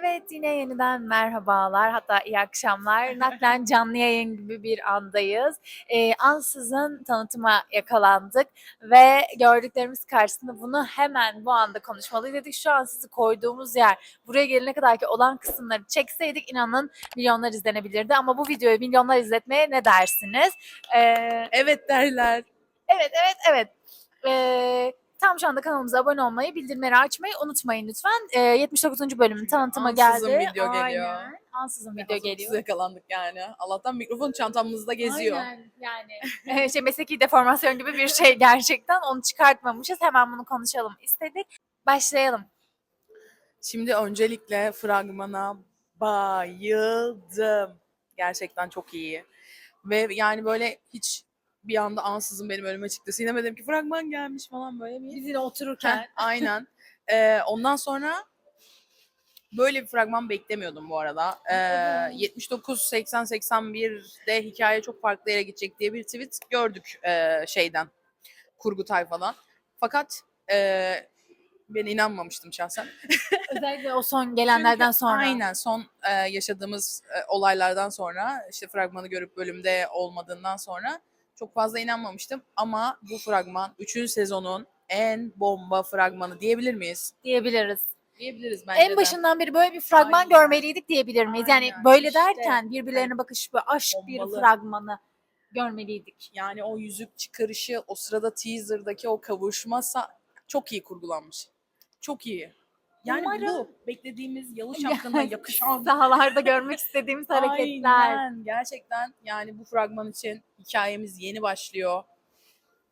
Evet yine yeniden merhabalar hatta iyi akşamlar. Naklen canlı yayın gibi bir andayız. Ee, ansızın tanıtıma yakalandık ve gördüklerimiz karşısında bunu hemen bu anda konuşmalıyız dedik. Şu an sizi koyduğumuz yer buraya gelene kadar ki olan kısımları çekseydik inanın milyonlar izlenebilirdi. Ama bu videoyu milyonlar izletmeye ne dersiniz? Ee, Evet derler. Evet, evet, evet. Ee, tam şu anda kanalımıza abone olmayı, bildirimleri açmayı unutmayın lütfen. Ee, 79. bölümün tanıtımı Ansızın geldi. video geliyor. Aynen. Ansızın video geliyor. yakalandık yani. Allah'tan mikrofon çantamızda geziyor. Aynen yani e, şey mesleki deformasyon gibi bir şey gerçekten onu çıkartmamışız. Hemen bunu konuşalım istedik. Başlayalım. Şimdi öncelikle fragmana bayıldım. Gerçekten çok iyi. Ve yani böyle hiç bir anda ansızın benim önüme çıktı. Sinem dedim ki fragman gelmiş falan böyle bir. Biz yine otururken. Aynen. Ee, ondan sonra böyle bir fragman beklemiyordum bu arada. Ee, 79 80 81'de hikaye çok farklı yere gidecek diye bir tweet gördük e, şeyden. Kurgu tayfadan. Fakat e, ben inanmamıştım şahsen. Özellikle o son gelenlerden Çünkü sonra. Aynen son e, yaşadığımız e, olaylardan sonra işte fragmanı görüp bölümde olmadığından sonra çok fazla inanmamıştım. Ama bu fragman 3. sezonun en bomba fragmanı diyebilir miyiz? diyebiliriz. Diyebiliriz bence En başından beri böyle bir fragman Aynen. görmeliydik diyebilir miyiz? Yani Aynen, böyle işte. derken birbirlerine bakış ve aşk bir Bombalı. fragmanı görmeliydik. Yani o yüzük çıkarışı, o sırada teaser'daki o kavuşma sa- çok iyi kurgulanmış. Çok iyi. Yani Umarım- bu beklediğimiz yalı şapkına yakışan Sahalarda görmek istediğimiz hareketler Aynen. Gerçekten yani bu fragman için hikayemiz yeni başlıyor.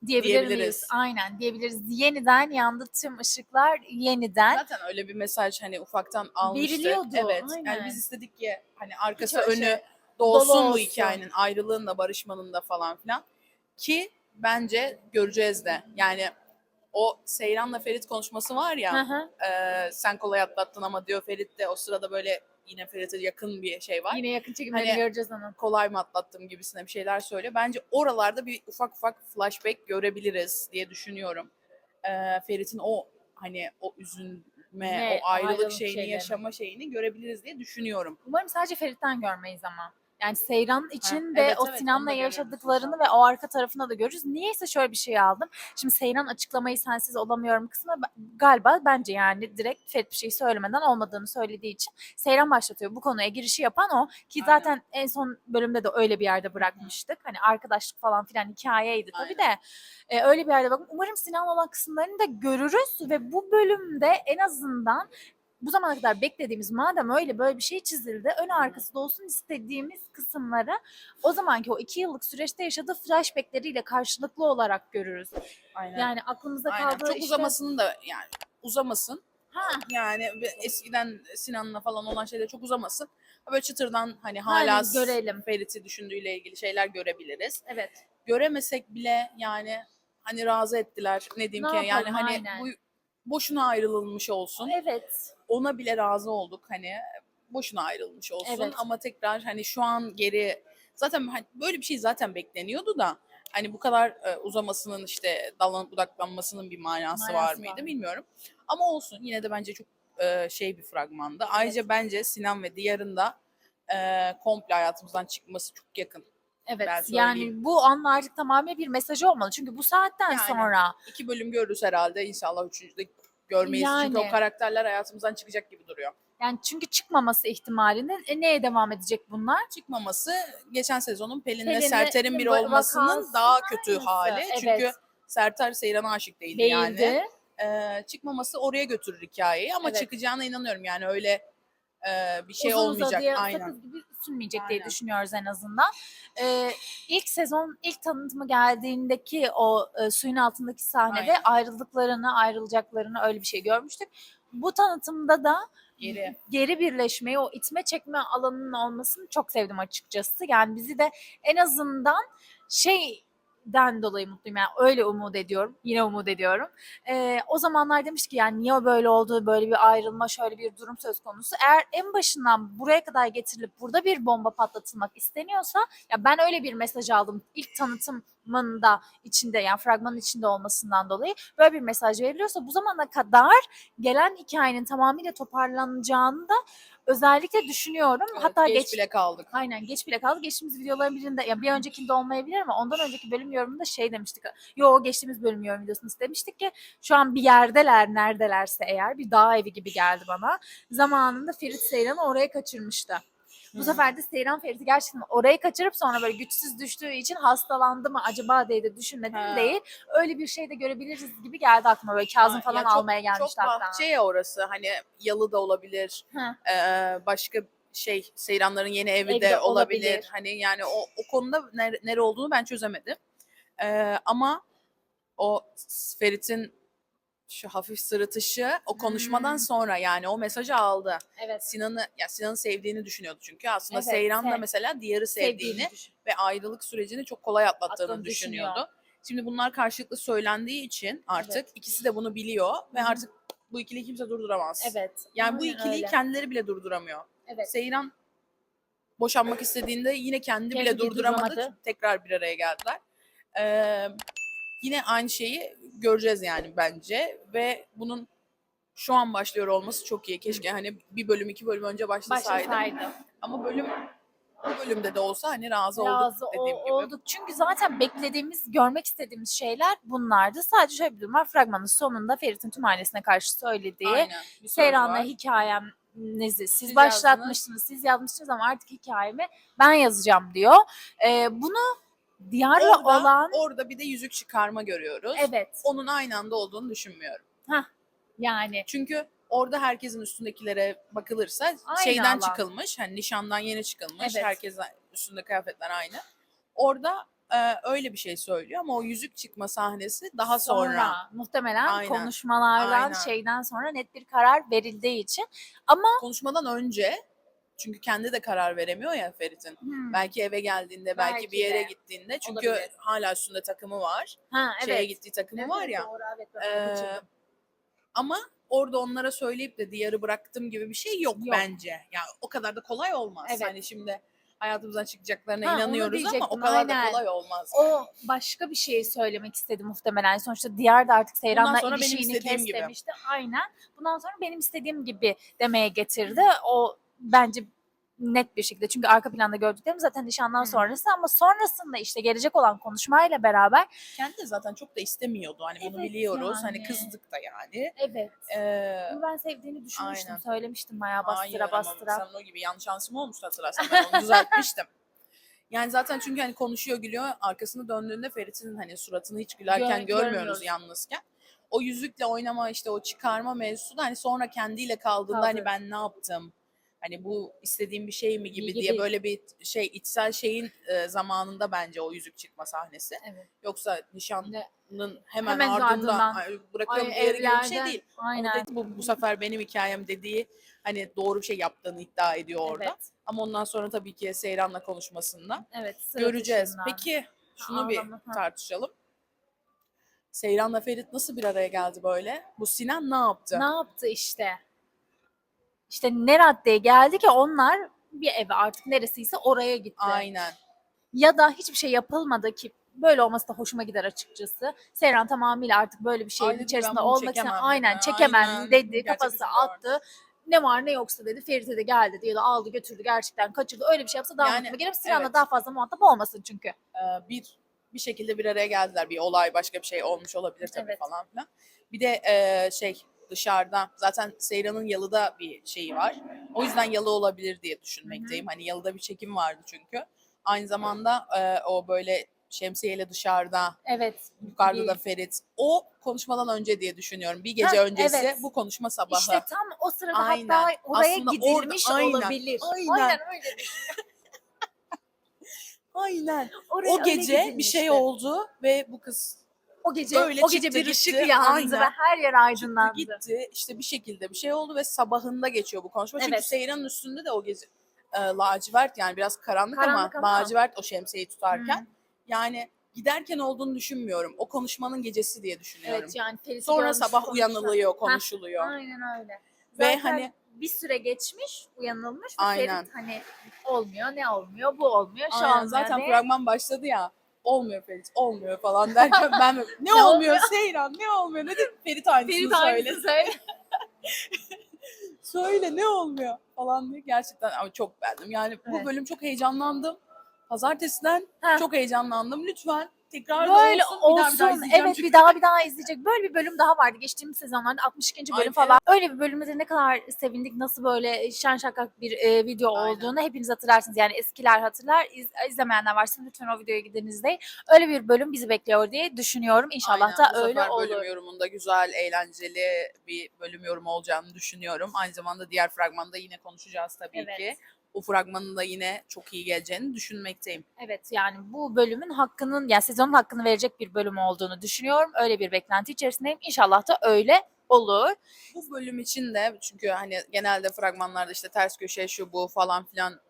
diyebilir miyiz? diyebiliriz. Aynen diyebiliriz. Yeniden yandı tüm ışıklar yeniden. Zaten öyle bir mesaj hani ufaktan almıştık. Veriliyordu, Evet. aynen. Yani biz istedik ki hani arkası öyle önü şey dolsun bu hikayenin ayrılığın da barışmanın da falan filan. Ki bence göreceğiz de. Yani o Seyran'la Ferit konuşması var ya. e, sen kolay atlattın ama diyor Ferit de o sırada böyle yine Ferit'e yakın bir şey var. Yine yakın çekimleri Hani- göreceğiz onu. kolay mı atlattım gibisine bir şeyler söyle. Bence oralarda bir ufak ufak flashback görebiliriz diye düşünüyorum. Ee, Ferit'in o hani o üzülme, Ve o ayrılık, ayrılık şeyini şeylerini. yaşama şeyini görebiliriz diye düşünüyorum. Umarım sadece Ferit'ten görmeyiz ama. Yani Seyran için Ha, de evet, o evet, Sinan'la yaşadıklarını ve o arka tarafına da görürüz. Niyeyse şöyle bir şey aldım. Şimdi Seyran açıklamayı sensiz olamıyorum kısmı ba- galiba bence yani direkt Ferit bir şey söylemeden olmadığını söylediği için Seyran başlatıyor. Bu konuya girişi yapan o ki Aynen. zaten en son bölümde de öyle bir yerde bırakmıştık. Hani arkadaşlık falan filan hikayeydi tabii de. E, öyle bir yerde bakın. Umarım Sinan'la olan kısımlarını da görürüz ve bu bölümde en azından bu zamana kadar beklediğimiz madem öyle böyle bir şey çizildi ön arkası da olsun istediğimiz kısımları o zamanki o iki yıllık süreçte yaşadığı flashbackleriyle karşılıklı olarak görürüz. Aynen. Yani aklımızda Aynen. kaldığı Çok işte... uzamasının da yani uzamasın. Ha, Yani eskiden Sinan'la falan olan şeyler çok uzamasın. Böyle çıtırdan hani hala görelim. Ferit'i düşündüğüyle ilgili şeyler görebiliriz. evet. göremesek bile yani hani razı ettiler ne diyeyim Ne ki yani yapalım, hani aynen. bu boşuna ayrılılmış olsun. Evet. Ona bile razı olduk hani boşuna ayrılmış olsun Evet. ama tekrar hani şu an geri zaten hani böyle bir şey zaten bekleniyordu da hani bu kadar e, uzamasının işte dallanıp budaklanmasının bir manası, Manası var mıydı var. bilmiyorum. Ama olsun yine de bence çok e, şey bir fragmandı. Ayrıca bence Sinan ve Diyar'ın da e, komple hayatımızdan çıkması çok yakın. Evet. Yani bu anla artık tamamen bir mesajı olmalı. Çünkü bu saatten Yani. sonra İki bölüm görürüz herhalde. İnşallah üçüncüde görmeyiz. Çünkü Yani. o karakterler hayatımızdan çıkacak gibi duruyor. yani çünkü çıkmaması ihtimalinin e, neye devam edecek bunlar? Çıkmaması geçen sezonun Pelin'le Pelin'le Serter'in bir va- olmasının daha kötü aynısı. hali. Evet. Çünkü Serter Seyran'a aşık değildi, yani. Değildi. Ee, çıkmaması oraya götürür hikayeyi ama Evet. çıkacağına inanıyorum. Yani öyle e, bir şey Uzun olmayacak. uzadıya Aynen. sakız gibi sünmeyecek diye Aynen. düşünüyoruz en azından. Ee, ilk sezon ilk tanıtımı geldiğindeki o e, suyun altındaki sahnede Aynen. ayrıldıklarını, ayrılacaklarını öyle bir şey görmüştük. Bu tanıtımda da Geri. geri birleşmeyi, o itme çekme alanının olmasını çok sevdim açıkçası. Yani bizi de en azından şey den dolayı mutluyum. Yani öyle umut ediyorum. Yine umut ediyorum. Ee, o zamanlar demiş ki yani niye böyle oldu? Böyle bir ayrılma şöyle bir durum söz konusu. Eğer en başından buraya kadar getirilip burada bir bomba patlatılmak isteniyorsa ya ben öyle bir mesaj aldım ilk tanıtımında içinde yani fragmanın içinde olmasından dolayı böyle bir mesaj veriliyorsa bu zamana kadar gelen hikayenin tamamıyla toparlanacağını da özellikle düşünüyorum. Evet, Hatta geç, geç, bile kaldık. Aynen geç bile kaldı. Geçtiğimiz videoların birinde ya bir öncekinde olmayabilir ama ondan önceki bölüm yorumunda şey demiştik. Yo geçtiğimiz bölüm yorum videosunda demiştik ki şu an bir yerdeler neredelerse eğer bir dağ evi gibi geldi bana. Zamanında Ferit Seyran'ı oraya kaçırmıştı. Bu Hı. sefer de Seyran Ferit'i gerçekten oraya kaçırıp sonra böyle güçsüz düştüğü için hastalandı mı acaba diye de düşünmedim Ha. değil. Öyle bir şey de görebiliriz gibi geldi aklıma böyle Kazım Ha, falan çok- almaya Çok gelmişler hatta. bahçe ya orası. Hani yalı da olabilir. Ee, başka şey Seyranların yeni evi Evi de de olabilir. olabilir. Hani yani o, o konuda nere, nere olduğunu ben çözemedim. Ee, ama o Ferit'in şu hafif sırıtışı o konuşmadan Hmm. sonra yani o mesajı aldı. Evet. Sinan'ı ya Sinan'ı sevdiğini düşünüyordu çünkü aslında Evet, Seyran da mesela diğeri sevdiğini Sevdiğini düşün. ve ayrılık sürecini çok kolay atlattığını Attığını düşünüyor. düşünüyordu. Şimdi bunlar karşılıklı söylendiği için artık Evet. ikisi de bunu biliyor ve Hı artık bu ikiliyi kimse durduramaz. Evet. Yani bu ikiliyi öyle. kendileri bile durduramıyor. Evet. Seyran boşanmak istediğinde yine kendi Kendi bile durduramadı. duramadı. Tekrar bir araya geldiler. Ee, yine aynı şeyi göreceğiz yani bence ve bunun şu an başlıyor olması çok iyi. Keşke hani bir bölüm iki bölüm önce başlasaydı. Başlasaydı. Ama bölüm bu bölümde de olsa hani razı, Razı olduk o- dediğim gibi. olduk. Çünkü zaten beklediğimiz, görmek istediğimiz şeyler bunlardı. Sadece şöyle bir durum var. Fragmanın sonunda Ferit'in tüm ailesine karşı söylediği Seyran'la var. hikayenizi siz, Siz başlatmışsınız, siz yazmışsınız ama artık hikayemi ben yazacağım diyor. Ee, bunu Diyar'la orada, olan orada bir de yüzük çıkarma görüyoruz. evet Onun aynı anda olduğunu düşünmüyorum. yani Çünkü orada herkesin üstündekilere bakılırsa Aynı şeyden alan. çıkılmış. Hani nişandan yeni çıkılmış. Evet. Herkesin üstünde kıyafetler aynı. Orada e, öyle bir şey söylüyor ama o yüzük çıkma sahnesi daha sonra. muhtemelen Aynen. konuşmalardan Aynen. şeyden sonra net bir karar verildiği için ama Konuşmadan önce çünkü kendi de karar veremiyor ya Ferit'in. hmm, Belki eve geldiğinde, belki, Belki bir yere de. gittiğinde. Çünkü Olabilir. hala üstünde takımı var. ha, Şeye evet. gittiği takımı Evet, var ya. Doğru, evet, Ee, ama orada onlara söyleyip de diyarı bıraktım gibi bir şey yok, Yok. bence. Yani o kadar da kolay olmaz. Evet. Hani şimdi hayatımızdan çıkacaklarına Ha, inanıyoruz ama o kadar da aynen. kolay olmaz. o başka bir şey söylemek istedi muhtemelen. Sonuçta Diyar da artık Seyran'la istediğim kes gibi. demişti. Aynen. Bundan sonra benim istediğim gibi demeye getirdi. O bence net bir şekilde. Çünkü arka planda gördüklerim zaten nişandan sonrası ama sonrasında işte gelecek olan konuşmayla beraber Kendi de zaten çok da istemiyordu. Hani bunu Evet biliyoruz. Hani yani. kızdık da yani. evet Ee, bunu ben sevdiğini düşünmüştüm. aynen. Söylemiştim bayağı hayır bastıra ama bastıra. Sen o gibi yanlış anlaşılma olmuştu hatırlarsan. Ben onu düzeltmiştim. Yani zaten çünkü hani konuşuyor gülüyor arkasını döndüğünde Ferit'in hani suratını hiç gülerken Gör- görmüyoruz görmüyoruz. yalnızken. O yüzükle oynama işte o çıkarma mevzusu da hani sonra kendiyle kaldığında hani Kaldı. ben ne yaptım? Hani bu istediğim bir şey mi gibi, Gibi. diye böyle bir şey içsel şeyin e, zamanında bence o yüzük çıkma sahnesi. Evet. Yoksa nişanın Ne- hemen, Hemen ardından, ay, bırakıyorum Ay, gibi bir şey evlerden- değil. Aynen. dedi, bu, bu sefer benim hikayem dediği hani doğru bir şey yaptığını iddia ediyor orada. Evet. Ama ondan sonra tabii ki Seyran'la konuşmasında Evet. göreceğiz. sırıtışından. Peki şunu bir Ağlama, ha. tartışalım. Seyran'la Ferit nasıl bir araya geldi böyle? Bu Sinan ne yaptı? Ne yaptı işte? İşte ne raddeye geldi ki onlar bir eve artık neresiyse oraya gitti. Aynen. Ya da hiçbir şey yapılmadı ki böyle olması da hoşuma gider açıkçası. Seyran tamamıyla artık böyle bir şeyin Ay dedi, ben içerisinde olmak için aynen çekemem Aynen. dedi. Gerçek Kafası attı. Ne var ne yoksa dedi. Ferit'e de gel dedi ya da aldı götürdü gerçekten kaçırdı. Öyle bir şey yapsa daha Yani, mutlu gelir. Sinan'la evet. daha fazla muhatap olmasın çünkü. Ee, bir bir şekilde bir araya geldiler. Bir olay başka bir şey olmuş olabilir tabii Evet. falan filan. Bir de e, şey dışarıda zaten Seyran'ın yalıda bir şeyi var. O yüzden yalı olabilir diye düşünmekteyim. Hani yalıda bir çekim vardı çünkü. Aynı zamanda e, o böyle şemsiyeyle dışarıda Evet. yukarıda Bir- da Ferit. O konuşmadan önce diye düşünüyorum. Bir gece Ha, öncesi evet. bu konuşma sabahı. İşte tam o sırada Aynen. hatta oraya Aslında gidilmiş orada- aynen, olabilir. aynen. öyle. Aynen. Oraya O gece bir şey oldu ve bu kız O gece Öyle o gece çıktı bir ışık gitti, yandı aynen. ve her yer Çıktı aydınlandı. gitti işte bir şekilde bir şey oldu ve sabahında geçiyor bu konuşma. Çünkü Evet. Seyran'ın üstünde de o gece e, lacivert yani biraz karanlık, Karanlık ama, ama. lacivert o şemsiyeyi tutarken. Hı. Yani giderken olduğunu düşünmüyorum. O konuşmanın gecesi diye düşünüyorum. Evet yani Ferit'i Sonra görmüş, sabah konuşmuş. uyanılıyor, konuşuluyor. Aynen öyle. Ve Zaten hani bir süre geçmiş, uyanılmış ve Aynen. Ferit hani olmuyor, ne olmuyor, bu olmuyor, şu aynen, olmuyor zaten diye. fragman başladı ya. Olmuyor Ferit, olmuyor falan derken ben ne, Ne olmuyor Seyran, ne olmuyor? Ne dedi? Ferit aynısını Ferit söyledi. aynısını söyle. söyle ne olmuyor falan diye gerçekten ama çok beğendim. Yani bu Evet. bölüm çok heyecanlandım. Pazartesiden Heh. çok heyecanlandım. Lütfen tekrar Böyle olsun. Bir daha bir daha evet çünkü. bir daha bir daha izleyecek. Böyle bir bölüm daha vardı geçtiğimiz sezonlarda 62. bölüm Aynen. falan. Öyle bir bölümde de ne kadar sevindik. Nasıl böyle şen şakrak bir e, video Aynen. olduğunu hepiniz hatırlarsınız. Yani eskiler hatırlar. İz, izlemeyenler varsa lütfen o videoya gidin izleyin. Öyle bir bölüm bizi bekliyor diye düşünüyorum. İnşallah Aynen, da öyle sefer olur. bölüm yorumunda güzel, eğlenceli bir bölüm yorumu olacağını düşünüyorum. Aynı zamanda diğer fragmanda yine konuşacağız tabii Evet. ki. Bu fragmanın da yine çok iyi geleceğini düşünmekteyim. Evet yani bu bölümün hakkının yani sezonun hakkını verecek bir bölüm olduğunu düşünüyorum. Öyle bir beklenti içerisindeyim. İnşallah da öyle olur. Bu bölüm için de çünkü hani genelde fragmanlarda işte ters köşe şu bu falan filan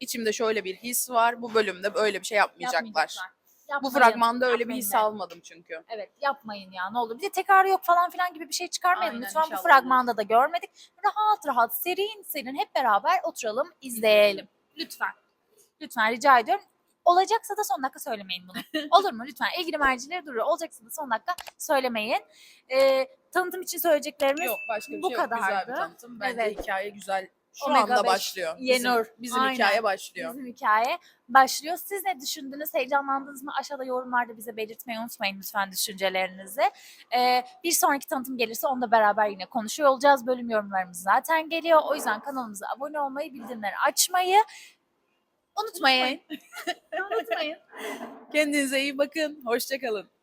içimde şöyle bir his var. Bu bölümde böyle bir şey yapmayacaklar. Yapmayacaklar. Bu Yapmayın. fragmanda öyle bir his de. almadım çünkü. Evet yapmayın ya ne olur. Bir de tekrarı yok falan filan gibi bir şey çıkarmayalım. Aynen, Lütfen bu fragmanda da görmedik. Rahat rahat serin serin hep beraber oturalım izleyelim. Lütfen. Lütfen rica ediyorum. Olacaksa da son dakika söylemeyin bunu. Olur mu lütfen? İlgili mercileri duruyor. Olacaksa da son dakika söylemeyin. Ee, tanıtım için söyleyeceklerimiz Yok başka bir bu şey yok. Güzel kadardı. bir tanıtım. Bence Evet. hikaye güzel. Şu Omega anda beş, başlıyor. Bizim, Yenur. bizim Aynen. hikaye başlıyor. Bizim hikaye başlıyor. Siz ne düşündünüz? Heyecanlandınız mı? Aşağıda yorumlarda bize belirtmeyi unutmayın lütfen düşüncelerinizi. Ee, bir sonraki tanıtım gelirse onu da beraber yine konuşuyor olacağız. Bölüm yorumlarımız zaten geliyor. O yüzden kanalımıza abone olmayı, bildirimleri açmayı unutmayın. unutmayın. Kendinize iyi bakın. Hoşçakalın.